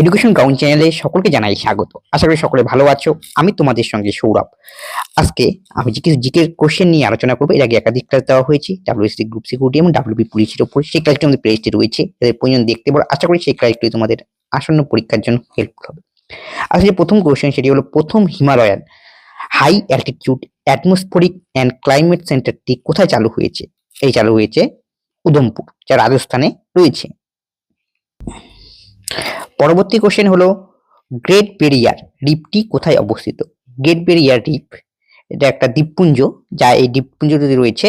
Education ground চ্যানেলে সকলকে জানাই স্বাগত। আশা করি সকলে ভালো আছো। আমি তোমাদের সঙ্গে সৌরভ। আজকে আমি জিকে জিকে কোশ্চেন নিয়ে আলোচনা করব, এর আগে একাধিক ক্লাস দেওয়া হয়েছে ডাব্লিউসি গ্রুপ সিকিউরিটি এবং ডাব্লিউবি পুলিশের উপর। সেই ক্লাসটি আমাদের প্লেলিস্টে রয়েছে এদের প্রয়োজন দেখতে পারো। আশা করি সেই ক্লাসটি তোমাদের আসন্ন পরীক্ষার জন্য হেল্পফুল হবে। আজকে যে প্রথম কোশ্চেন সেটি হলো প্রথম Himalayan high altitude atmospheric and climate সেন্টারটি কোথায় চালু হয়েছে? এই চালু হয়েছে উদমপুর যা রাজস্থানে রয়েছে। পরবর্তী কোশ্চেন হলো গ্রেট বেরিয়ার রিপটি কোথায় অবস্থিত? গ্রেট বেরিয়ার রিপ এটা একটা দ্বীপপুঞ্জ, যা এই দ্বীপপুঞ্জটিতে রয়েছে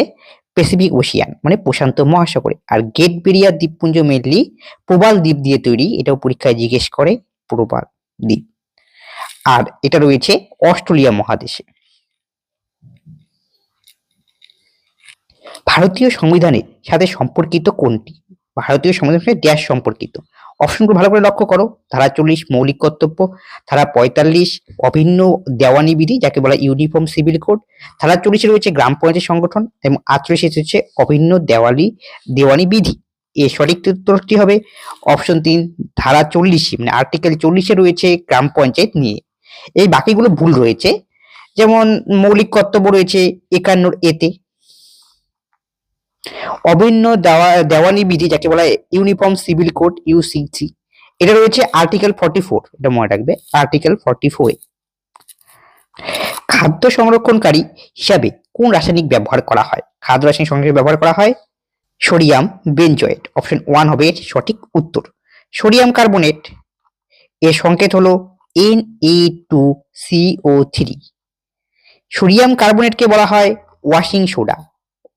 প্যাসিফিক ওশিয়ান মানে প্রশান্ত মহাসাগরে। আর গ্রেট বেরিয়ার দ্বীপপুঞ্জ মেনলি প্রবাল দ্বীপ দিয়ে তৈরি, এটাও পরীক্ষায় জিজ্ঞেস করে প্রবাল দ্বীপ। আর এটা রয়েছে অস্ট্রেলিয়া মহাদেশে। ভারতীয় সংবিধানের সাথে সম্পর্কিত কোনটি? ভারতীয় সংবিধানের সাথে ড্যাশ সম্পর্কিত। অপশনগুলো ভালো করে লক্ষ্য করো। ধারা চল্লিশ, মৌলিক কর্তব্য। ধারা পঁয়তাল্লিশ, অভিন্ন দেওয়ানি বিধি, যাকে বলা ইউনিফর্ম সিভিল কোড ধারা চল্লিশে রয়েছে গ্রাম পঞ্চায়েত সংগঠন এবং আটচল্লিশে রয়েছে অভিন্ন দেওয়ালি, দেওয়ানি বিধি। এর সঠিক উত্তরটি হবে অপশন তিন, ধারা চল্লিশে মানে আর্টিকেল চল্লিশে রয়েছে গ্রাম পঞ্চায়েত নিয়ে। এই বাকিগুলো ভুল রয়েছে। যেমন মৌলিক কর্তব্য রয়েছে একান্নর এতে। অভিন্ন দেওয়া, দেওয়ানি বিধি যাকে বলা হয় ইউনিফর্ম সিভিল কোড ইউসিসি এটা রয়েছে আর্টিকেল ফর্টি ফোর এটা মনে রাখবে আর্টিকেল ফর্টি ফোর খাদ্য সংরক্ষণকারী হিসাবে কোন রাসায়নিক ব্যবহার করা হয়? খাদ্য রাসায়নিক সংরক্ষণ ব্যবহার করা হয়? সোডিয়াম বেনজয়েট অপশন ওয়ান হবে সঠিক উত্তর। সোডিয়াম কার্বনেট, এর সংকেত হলো N A two CO three sodium কার্বনেটকে বলা হয় washing soda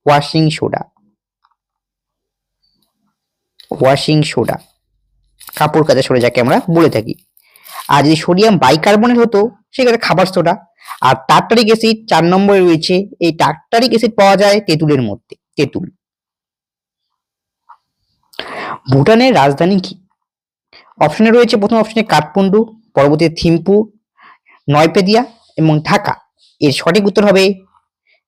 washing soda. Washing soda কাপড় কাচা সোডা যাকে আমরা বলে থাকি। আর যদি সোডিয়াম বাইকার্বনেট হতো, সেক্ষেত্রে খাবার সোডা আর টার্টারিক অ্যাসিড চার নম্বরে রয়েছে, এই টার্টারিক অ্যাসিড পাওয়া যায় তেঁতুলের মধ্যে, তেঁতুল। ভুটানের রাজধানী কি? অপশনে রয়েছে প্রথম অপশনে কাঠমান্ডু পরবর্তী থিম্পু, নয়পেদিয়া এবং ঢাকা। এর সঠিক উত্তর হবে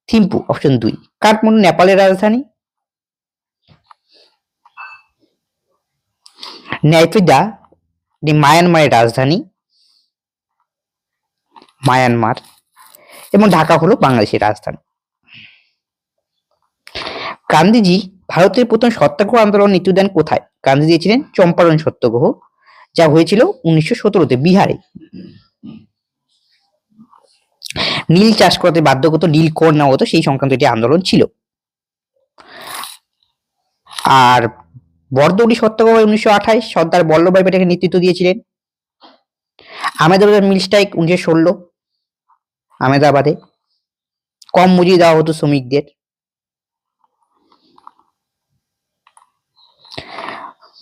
থিম্পু অপশন দুই। কাঠমান্ডু নেপালের রাজধানী। নাইপিদা এটি মায়ানমারের রাজধানী মায়ানমার এবং ঢাকা হলো বাংলাদেশের রাজধানী। গান্ধীজি ভারতের প্রথম সত্যাগ্রহ আন্দোলন নেতৃত্ব দেন কোথায়? গান্ধীজি ছিলেন চম্পারণ সত্যাগ্রহ, যা হয়েছিল উনিশশো সতেরোতে বিহারে। নীল চাষ করতে বাধ্য করতো নীল কর নেওয়া হতো সেই সংক্রান্ত একটি আন্দোলন ছিল। আর বরদৌলি সত্যাগ্রহ উনিশশো আঠাইশ সর্দার বল্লভভাই প্যাটেলের নেতৃত্ব দিয়েছিলেন। আহমেদাবাদ মিল স্ট্রাইক উনিশশো ষোলো। আহমেদাবাদে কম মজুরি দেওয়া হতো শ্রমিকদের।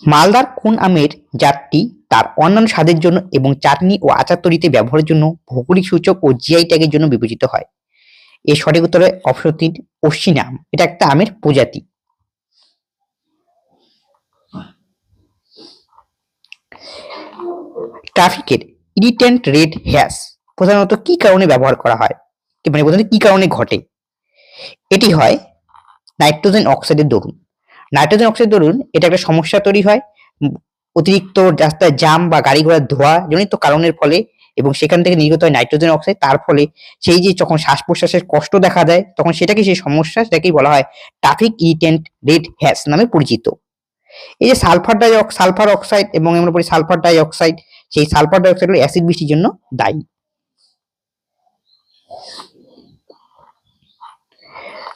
মালদার কোন আমের জাতটি তার অন্যান্য স্বাদের জন্য এবং চাটনি ও আচার তৈরিতে ব্যবহারের জন্য ভৌগোলিক সূচক ও জিআই ট্যাগের জন্য বিবেচিত হয়। এর সঠিক উত্তরে অপশন তিন অশ্বিনা আম। এটা একটা আমের প্রজাতি। ট্রাফিকের ইরিটেন্ট রেড হ্যাশ প্রধানত কি কারণে ব্যবহার করা হয়? মানে প্রধানত কি কারণে ঘটে? এটি হয় নাইট্রোজেন অক্সাইডের দরুন। নাইট্রোজেন অক্সাইড দরুন, এটা একটা সমস্যা তৈরি হয়। অতিরিক্ত রাস্তায় জাম বা গাড়ি ঘোড়ার ধোয়া জনিত কারণের ফলে এবং সেখান থেকে নির্গত হয় নাইট্রোজেন অক্সাইড। তার ফলে সেই যে যখন শ্বাস প্রশ্বাসের কষ্ট দেখা দেয়, তখন সেটাকে সেই সমস্যা, সেটাকেই বলা হয় ট্রাফিক ইরিটেন্ট রেড হ্যাস নামে পরিচিত। এই যে সালফার ডাই সালফার অক্সাইড এবং আমরা বলি সালফার ডাই অক্সাইড সেই সালফার ডাইঅক্সাইড হলো অ্যাসিড বৃষ্টির জন্য দায়ী।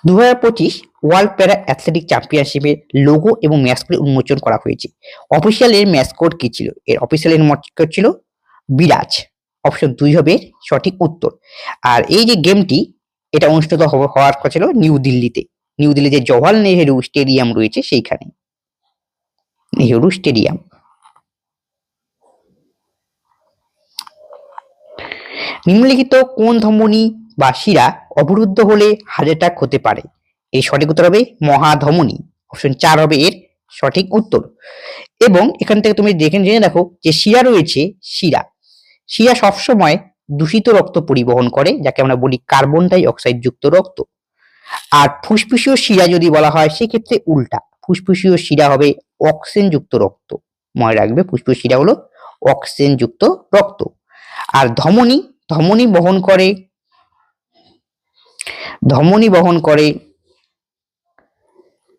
দু হাজার পঁচিশ ওয়ার্ল্ড প্যারা অ্যাথলেটিক চ্যাম্পিয়নশিপের লোগো এবং ম্যাসকট উন্মোচন করা হয়েছে। অফিসিয়াল এর ম্যাসকট কি ছিল? এর অফিসিয়াল এর ম্যাসকট ছিল বিরাজ। অপশন দুই হবে সঠিক উত্তর। আর এই যে গেমটি, এটা অনুষ্ঠিত হওয়ার কথা ছিল নিউ দিল্লিতে। নিউ দিল্লিতে জওয়াহরলাল নেহেরু স্টেডিয়াম রয়েছে সেইখানে। নেহেরু স্টেডিয়াম। নিম্নলিখিত কোন ধমনী বা শিরা অবরুদ্ধ হলে হার্ট অ্যাটাক হতে পারে? এই সঠিক উত্তর হবে মহাধমনী। অপশন চার হবে এর সঠিক উত্তর। এবং এখান থেকে তুমি দেখে জেনে দেখো যে শিরা রয়েছে শিরা। শিরা সবসময় দূষিত রক্ত পরিবহন করে, যাকে আমরা বলি কার্বন ডাই অক্সাইড যুক্ত রক্ত। আর ফুসফুসীয় শিরা যদি বলা হয়, সেক্ষেত্রে উল্টা। ফুসফুসীয় শিরা হবে অক্সিজেন যুক্ত রক্ত। মনে রাখবে ফুসফুস শিরা হলো অক্সিজেন যুক্ত রক্ত। আর ধমনী ধমনী বহন করে, ধমনী বহন করে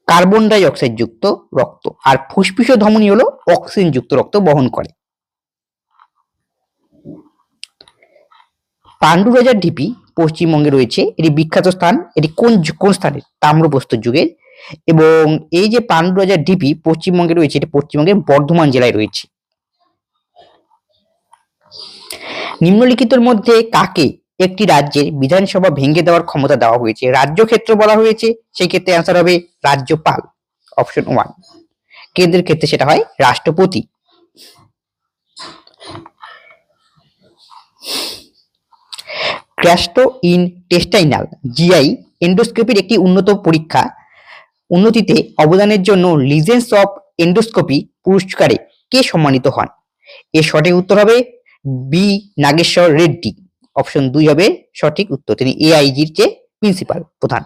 কার্বন ডাই অক্সাইড যুক্ত রক্ত। আর ফুসফুস ধমনী হলো অক্সিজেন যুক্ত রক্ত বহন করে। পাণ্ডু রাজার ঢিপি পশ্চিমবঙ্গে রয়েছে। এটি বিখ্যাত স্থান। এটি কোন কোন স্থানের? তাম্রপ্রস্তর যুগের। এবং এই যে পাণ্ডু রাজার ঢিপি পশ্চিমবঙ্গে রয়েছে, এটি পশ্চিমবঙ্গের বর্ধমান জেলায় রয়েছে। নিম্নলিখিতর মধ্যে কাকে একটি রাজ্যের বিধানসভা ভেঙে দেওয়ার ক্ষমতা দেওয়া হয়েছে? রাজ্য ক্ষেত্র বলা হয়েছে সেই ক্ষেত্রে অ্যান্সার হবে রাজ্যপাল অপশন ওয়ান কেন্দ্রের ক্ষেত্রে সেটা হয় রাষ্ট্রপতি। ক্র্যাস্টো ইন টেস্টাইনাল জিআই এন্ডোস্কোপির একটি উন্নত পরীক্ষা। উন্নতিতে অবদানের জন্য লিজেন্স অফ এন্ডোস্কোপি পুরস্কারে কে সম্মানিত হন? এর সঠিক উত্তর হবে বি নাগেশ্বর রেড্ডি অপশন দুই হবে সঠিক উত্তর। তিনি এআইজির যে প্রিন্সিপাল প্রধান।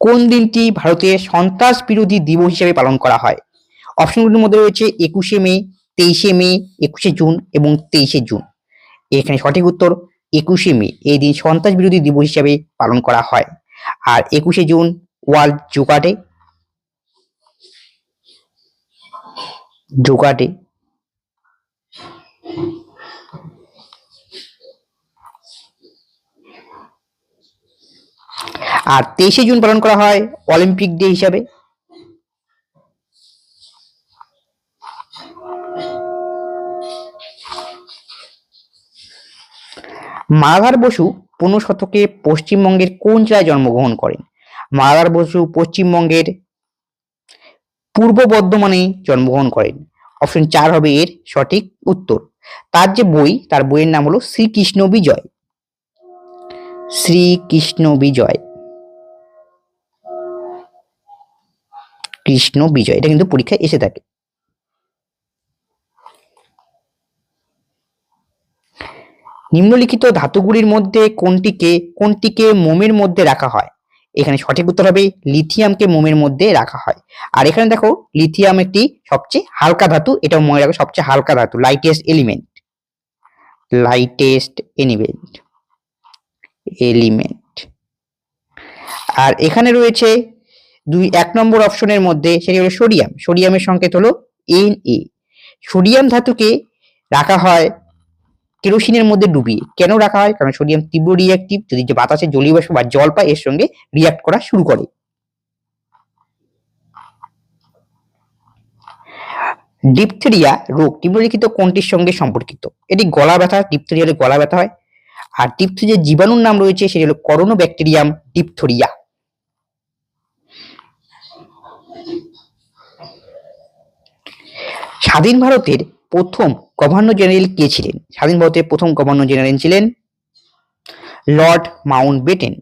কোন দিনটি ভারতের সন্ত্রাস বিরোধী দিবস হিসেবে পালন করা হয়? অপশনগুলির মধ্যে রয়েছে একুশে মে, তেইশে মে, একুশে জুন এবং তেইশে জুন। এখানে সঠিক উত্তর একুশে মে। এই দিন সন্ত্রাস বিরোধী দিবস হিসেবে পালন করা হয়। আর একুশে June world yoga day day আর তেইশে জুন পালন করা হয় অলিম্পিক ডে হিসাবে। মালাধার বসু পনেরো শতকে পশ্চিমবঙ্গের কোন জেলায় জন্মগ্রহণ করেন? মালাধার বসু পশ্চিমবঙ্গের পূর্ব বর্ধমানে জন্মগ্রহণ করেন। অপশন চার হবে এর সঠিক উত্তর। তার যে বই, তার বইয়ের নাম হলো শ্রীকৃষ্ণ বিজয়। শ্রীকৃষ্ণ বিজয়। কৃষ্ণ বিজয়, এটা কিন্তু পরীক্ষায় এসে থাকে। নিম্নলিখিত ধাতুগুলির মধ্যে কোনটিকে কোনটিকে মোমের মধ্যে রাখা হয়? এখানে সঠিক উত্তর হবে লিথিয়ামকে মোমের মধ্যে রাখা হয়। আর এখানে দেখো, লিথিয়াম একটি সবচেয়ে হালকা ধাতু, এটাও মনে রাখো সবচেয়ে হালকা ধাতু lightest element lightest element element আর এখানে রয়েছে দুই, এক নম্বর অপশনের মধ্যে, সেটি হলো সোডিয়াম। সোডিয়ামের সংকেত হলো এন এ সোডিয়াম ধাতুকে রাখা হয় কেরোসিনের মধ্যে ডুবিয়ে। কেন রাখা হয়? কারণ সোডিয়াম তীব্র রিয়াক্টিভ যদি যে বাতাসে জলীয় বাষ্প বা জল পায়, এর সঙ্গে রিয়াক্ট করা শুরু করে। ডিপথেরিয়া রোগ নিম্নলিখিত কোনটির সঙ্গে সম্পর্কিত? এটি গলা ব্যথা ডিপথেরিয়া হলে গলা ব্যথা হয়। আর ডিপথেরিয়া যে জীবাণুর নাম রয়েছে, সেটি হলো করোনো ব্যাকটেরিয়াম ডিপথোরিয়া স্বাধীন ভারতের প্রথম গভর্নর জেনারেল কে ছিলেন? স্বাধীন ভারতের প্রথম গভর্নর জেনারেল ছিলেন লর্ড মাউন্ট বেটেন।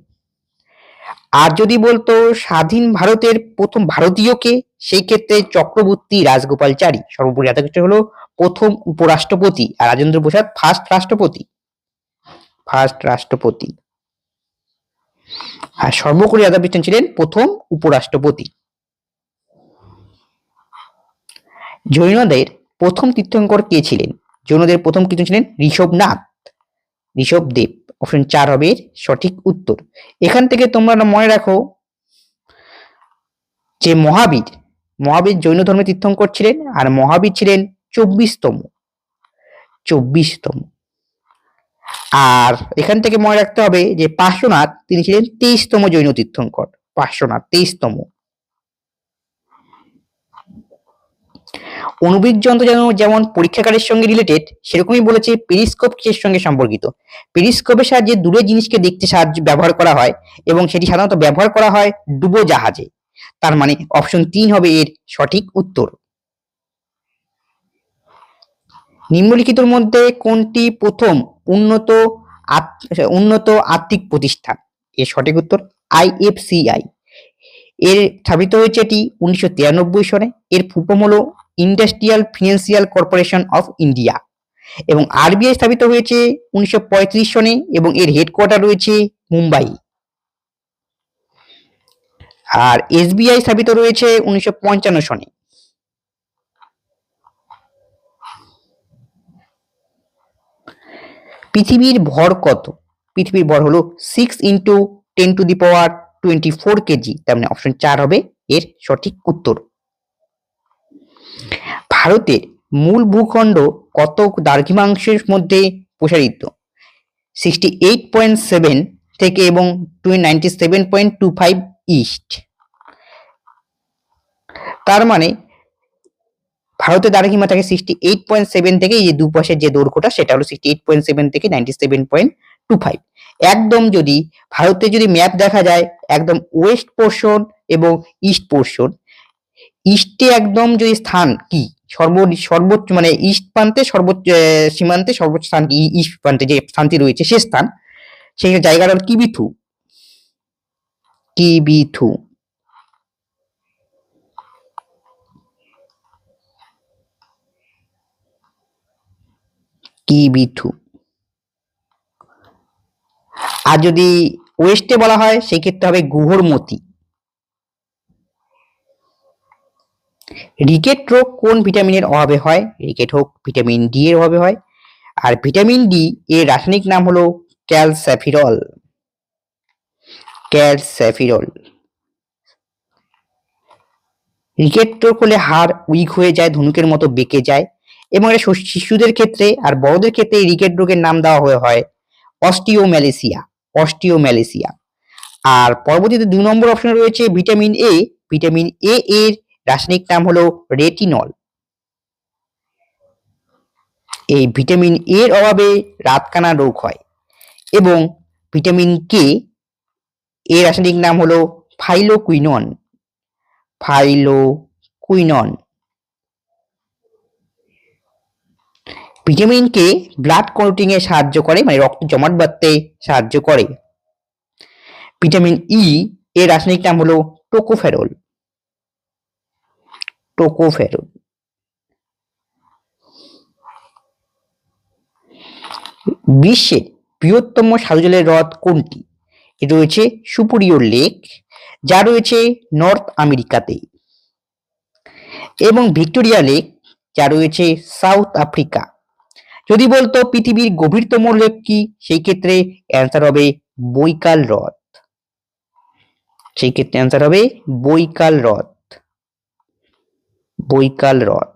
আর যদি বলতো স্বাধীন ভারতের প্রথম ভারতীয় কে, সেই ক্ষেত্রে চক্রবর্তী রাজগোপালচারী। সর্বোপরি এত কিছু হলো প্রথম উপরাষ্ট্রপতি আর রাজেন্দ্র প্রসাদ ফার্স্ট রাষ্ট্রপতি। ফার্স্ট রাষ্ট্রপতি। আর সর্বোপরি রাধা কৃষ্ণন ছিলেন প্রথম উপরাষ্ট্রপতি। জৈনদের প্রথম তীর্থঙ্কর কে ছিলেন? জৈনদের প্রথম কীর্তন ছিলেন ঋষভনাথ। ঋষভদেব অপশন চার হবে সঠিক উত্তর। এখান থেকে তোমরা মনে রাখো যে মহাবীর মহাবীর জৈন ধর্মে তীর্থঙ্কর ছিলেন আর মহাবীর ছিলেন চব্বিশতম চব্বিশতম। আর এখান থেকে মনে রাখতে হবে যে পার্শ্বনাথ, তিনি ছিলেন তেইশতম জৈন তীর্থঙ্কর। পার্শ্বনাথ, তেইশতম। অণুবীক যন্ত্র যেন যেমন পরীক্ষাগারের সঙ্গে রিলেটেড সেরকমই বলেছে পেরিস্কোপ কিসের সঙ্গে সম্পর্কিত। পেরিস্কোপের সাহায্যে দূরের জিনিসকে দেখতে সাহায্য ব্যবহার করা হয় এবং সেটি সাধারণত ব্যবহার করা হয় ডুবো জাহাজে। তার মানে অপশন তিন হবে এর সঠিক উত্তর। নিম্নলিখিতর মধ্যে কোনটি প্রথম উন্নত উন্নত আর্থিক প্রতিষ্ঠান? এর সঠিক উত্তর আইএফসিআই এর স্থাপিত হয়েছে এটি উনিশশো তিরানব্বই সনে। এর ফুলফর্ম হলো industrial financial corporation of India এবং আরবিআই স্থাপিত হয়েছে উনিশশো পঁয়ত্রিশ সনে এবং এর হেডকোয়ার্টার রয়েছে মুম্বাই। আর এসবিআই স্থাপিত রয়েছে উনিশশো পঞ্চান্ন সনে। পৃথিবীর ভর কত? পৃথিবীর ভর হলো six into ten two the power twenty four KG তার মানে অপশন চার হবে, এর সঠিক উত্তর। ভারতের মূল ভূখণ্ড কত দ্রাঘিমাংশের মধ্যে প্রসারিত? সিক্সটি এইট পয়েন্ট সেভেন থেকে এবং two ninety seven point two five east তার মানে ভারতের দ্রাঘিমা থাকে সিক্সটি এইট পয়েন্ট সেভেন থেকে এই যে দুপাশের যে দৈর্ঘ্যটা, সেটা হলো সিক্সটি এইট পয়েন্ট সেভেন থেকে ninety seven point two five একদম যদি ভারতে যদি ম্যাপ দেখা যায়, একদম ওয়েস্ট পোর্শন এবং ইস্ট পোর্শন ইস্টে একদম যদি স্থান কি? সর্ব সর্বোচ্চ মানে ইস্ট প্রান্তে সর্বোচ্চ সীমান্তে সর্বোচ্চ স্থান ইস্ট প্রান্তে যে স্থানটি রয়েছে সে স্থান। সেই জায়গাটার কিবিথু। কিবিথু। কিবিথু। আর যদি ওয়েস্টে বলা হয়, সেই ক্ষেত্রে হবে গুহরমতি। রিকেট রোগ কোন ভিটামিনের অভাবে হয়? রিকেট হোক ভিটামিন ডি এর অভাবে হয়। আর ভিটামিন ডি এর রাসায়নিক নাম হলো ক্যালস্যাফিরল ক্যালস্যাফিরল রিকেট রোগ হলে হাড় উইক হয়ে যায়, ধনুকের মতো বেঁকে যায় এবং এটা শিশুদের ক্ষেত্রে আর বড়দের ক্ষেত্রে রিকেট রোগের নাম দেওয়া হয়ে হয় অস্টিওম্যালেসিয়া অস্টিওম্যালেসিয়া আর পরবর্তীতে দুই নম্বর অপশনে রয়েছে ভিটামিন এ ভিটামিন এ এর রাসায়নিক নাম হলো রেটিনল এই ভিটামিন এর অভাবে রাতকানা রোগ হয় এবং ভিটামিন কে এর রাসায়নিক নাম হলো phylloquinone phylloquinone vitamin K blood clotting এ সাহায্য করে মানে রক্ত জমাট বাঁধতে সাহায্য করে। ভিটামিন ই এর রাসায়নিক নাম হলো টোকোফেরল টোকোফেরল বিশ্বের বৃহত্তম সাজলের হ্রদ কোনটি? রয়েছে সুপুরিয়র লেক, যা রয়েছে নর্থ আমেরিকাতে। এবং ভিক্টোরিয়া লেক, যা রয়েছে সাউথ আফ্রিকা। যদি বলতো পৃথিবীর গভীরতম লেক কি, সেই ক্ষেত্রে অ্যান্সার হবে বৈকাল হ্রদ। সেই ক্ষেত্রে অ্যান্সার হবে বৈকাল হ্রদ। বৈকাল রথ।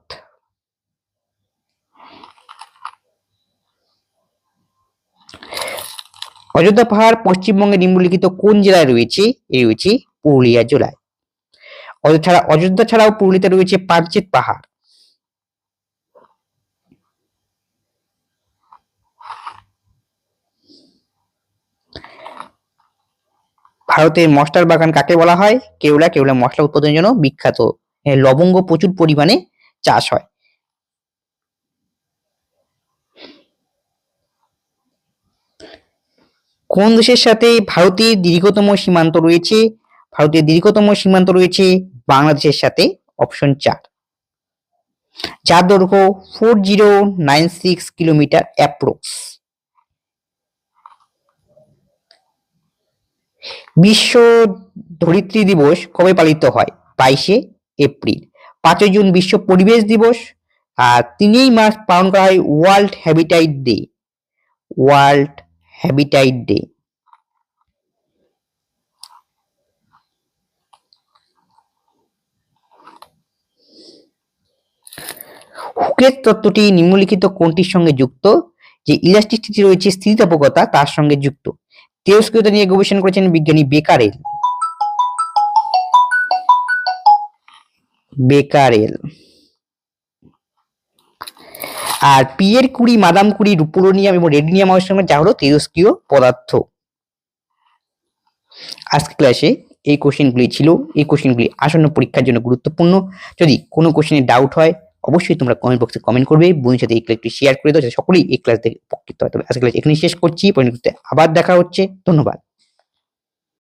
অযোধ্যা পাহাড় পশ্চিমবঙ্গের নিম্নলিখিত কোন জেলায় রয়েছে? এ রয়েছে পুরুলিয়া জেলায়। অযোধ্যা ছাড়া, অযোধ্যা ছাড়াও পুরুলিয়াতে রয়েছে পাঞ্চেত পাহাড়। ভারতের মশলার বাগান কাকে বলা হয়? কেউলা কেওলা মশলা উৎপাদনের জন্য বিখ্যাত লবঙ্গ প্রচুর পরিমাণে চাষ হয়। কোন দেশের সাথে ভারতের দীর্ঘতম সীমান্ত রয়েছে? ভারতের দীর্ঘতম সীমান্ত রয়েছে বাংলাদেশের সাথে অপশন চার। যার দৈর্ঘ্য four zero nine six kilometre approx বিশ্ব ধরিত্রী দিবস কবে পালিত হয়? বাইশে এপ্রিল। পাঁচই জুন বিশ্ব পরিবেশ দিবস, আর তিনই মার্চ পালন করা হয় world habitat day. World habitat day. হুকের তত্ত্বটি নিম্নলিখিত কোনটির সঙ্গে যুক্ত? যে ইলাস্টিসিটি রয়েছে স্থিতিস্থাপকতা, তার সঙ্গে যুক্ত। তেজস্ক্রিয়তা নিয়ে গবেষণা করেছেন বিজ্ঞানী বেকারেল। বেকারেল আর পিয়ের কুড়ি, মাদাম কুড়ি রুপোলোনিয়াম এবং রেডিনিয়াম সঙ্গে যা হলো তেজস্ক্রিয় পদার্থ। আজকে ক্লাসে এই কোশ্চেনগুলি ছিল। এই কোশ্চেনগুলি আসন্ন পরীক্ষার জন্য গুরুত্বপূর্ণ। যদি কোনো কোশ্চেনে ডাউট হয়, অবশ্যই তোমরা কমেন্ট বক্সে কমেন্ট করবে। বন্ধুর সাথে এই ক্লাসটি শেয়ার করে দাও, যাতে সকলেই এই ক্লাস থেকে উপকৃত হয়। তবে আজকে ক্লাস এখানেই শেষ করছি। পরবর্তীতে আবার দেখা হচ্ছে। ধন্যবাদ।